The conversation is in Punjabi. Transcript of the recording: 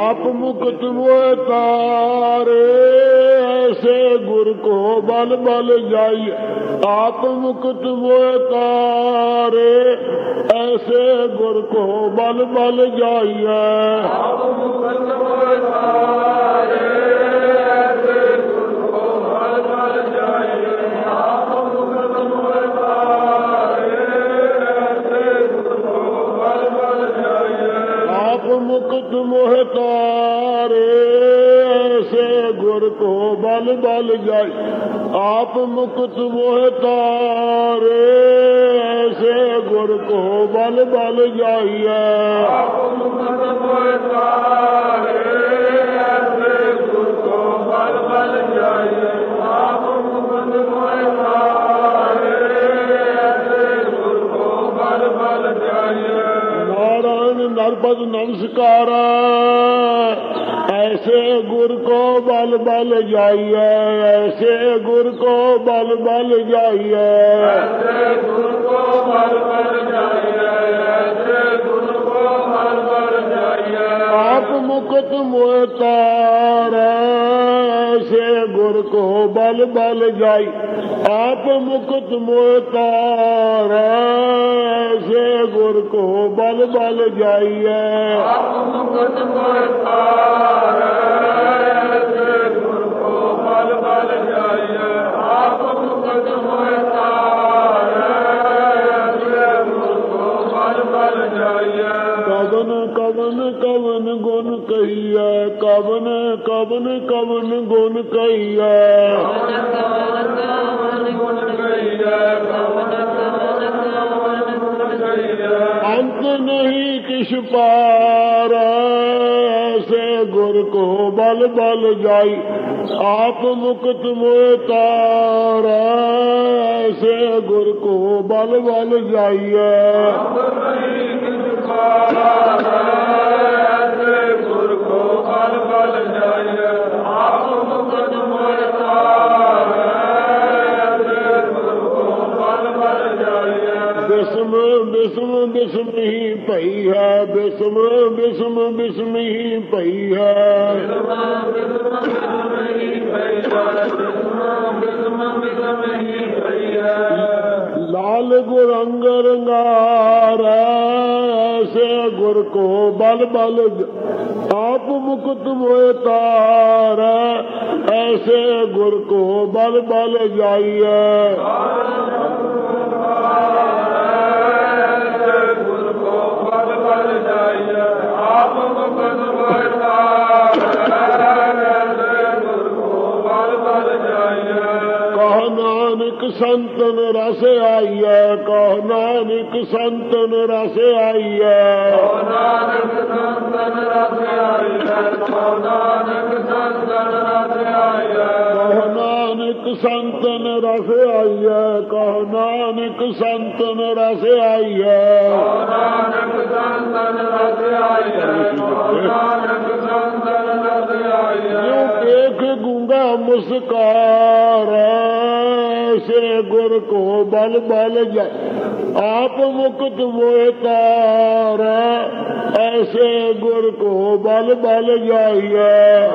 ਆਪ ਮੁਕਤ ਮੋਤਾਰੇ ਐਸੇ ਗੁਰ ਕੋ ਬਲ ਬਲ ਜਾਈ। ਆਪ ਮੁਕਤ ਮੋਤਾਰੇ ਐਸੇ ਗੁਰ ਕੋ ਬਲ ਬਲ ਜਾਈਐ ਆਪ ਮੁਕਤ तारे ऐसे गुर को बल बल जाए। आप मुक्त मोह तारे ऐसे गुर को बल बल जाइए। नारायण नरपद नमस्कार। ਐਸੇ ਗੁਰ ਕੋ ਬਲ ਬਲ ਜਾਈਏ ਐਸੇ ਗੁਰ ਕੋ ਬਲ ਬਲ ਜਾਈਏ ਐਸੇ ਗੁਰ ਕੋ ਬਲ ਬਲ ਜਾਈਏ ਐਸੇ ਗੁਰ ਕੋ ਬਲ ਬਲ ਜਾਈਏ ਆਪ ਮੁਕਤ ਮੋਇ ਐਸੇ ਗੁਰ ਕੋ ਬਲ ਬਲ ਜਾਈ ਆਪ ਮੁਕਤ ਮੋਇ ਐਸੇ ਗੁਰ ਕੋ ਬਲ ਬਲ ਜਾਈਏ ਆਪ ਮੁਕਤ ਮੋਇ ਗੁਣ ਕਵਨ ਕਵਨ ਕਵਨ ਗੁਣ ਕਹੀਐ। ਅੰਤ ਨਹੀਂ ਕਿਛ ਪਾਰ ਐਸੇ ਗੁਰ ਕੋ ਬਲ ਬਲ ਜਾਈ, ਆਪ ਮੁਕਤ ਮੋਇ ਤਾਰ ਐਸੇ ਗੁਰ ਕੋ ਬਲ ਬਲ ਜਾਈਐ। ਬਿਸਮ ਬਿਸਮ ਬਿਸਮ ਹੀ ਭਈ ਹੈ, ਬਿਸਮ ਬਿਸਮ ਬਿਸਮ ਹੀ ਭਈ ਹੈ। ਲਾਲ ਗੁਰ ਅੰਗ ਰੰਗਾਰ, ਐਸੇ ਗੁਰ ਕੋ ਬਲ ਬਲ, ਆਪ ਮੁਕਤ ਹੋਏ ਤਾਰ, ਐਸੇ ਗੁਰ ਕੋ ਬਲ ਬਲ ਜਾਈਐ। ਨਾਨਕ ਸੰਤਨ ਰਸ ਆਈਐ। ਕਹ ਨਾਨਕ ਸੰਤਨ ਰਸ ਆਈਐ ਕਹ ਨਾਨਕ ਸੰਤਨ ਰਸ ਆਈਐ। ਕਹ ਨਾਨਕ ਸੰਤਨ ਰਸ ਆਈਐ ਜੋ ਦੇਖ ਗੁੰਗਾ ਮੁਸਕਾਰ ਸੇ ਗੁਰ ਕੋ ਬਲ ਬਲ ਜਾ, ਆਪ ਮੁਕਤ ਹੋਏ ਤਾਰ, ਐਸੇ ਗੁਰ ਕੋ ਬਲ ਬਲ ਜਾਈਏ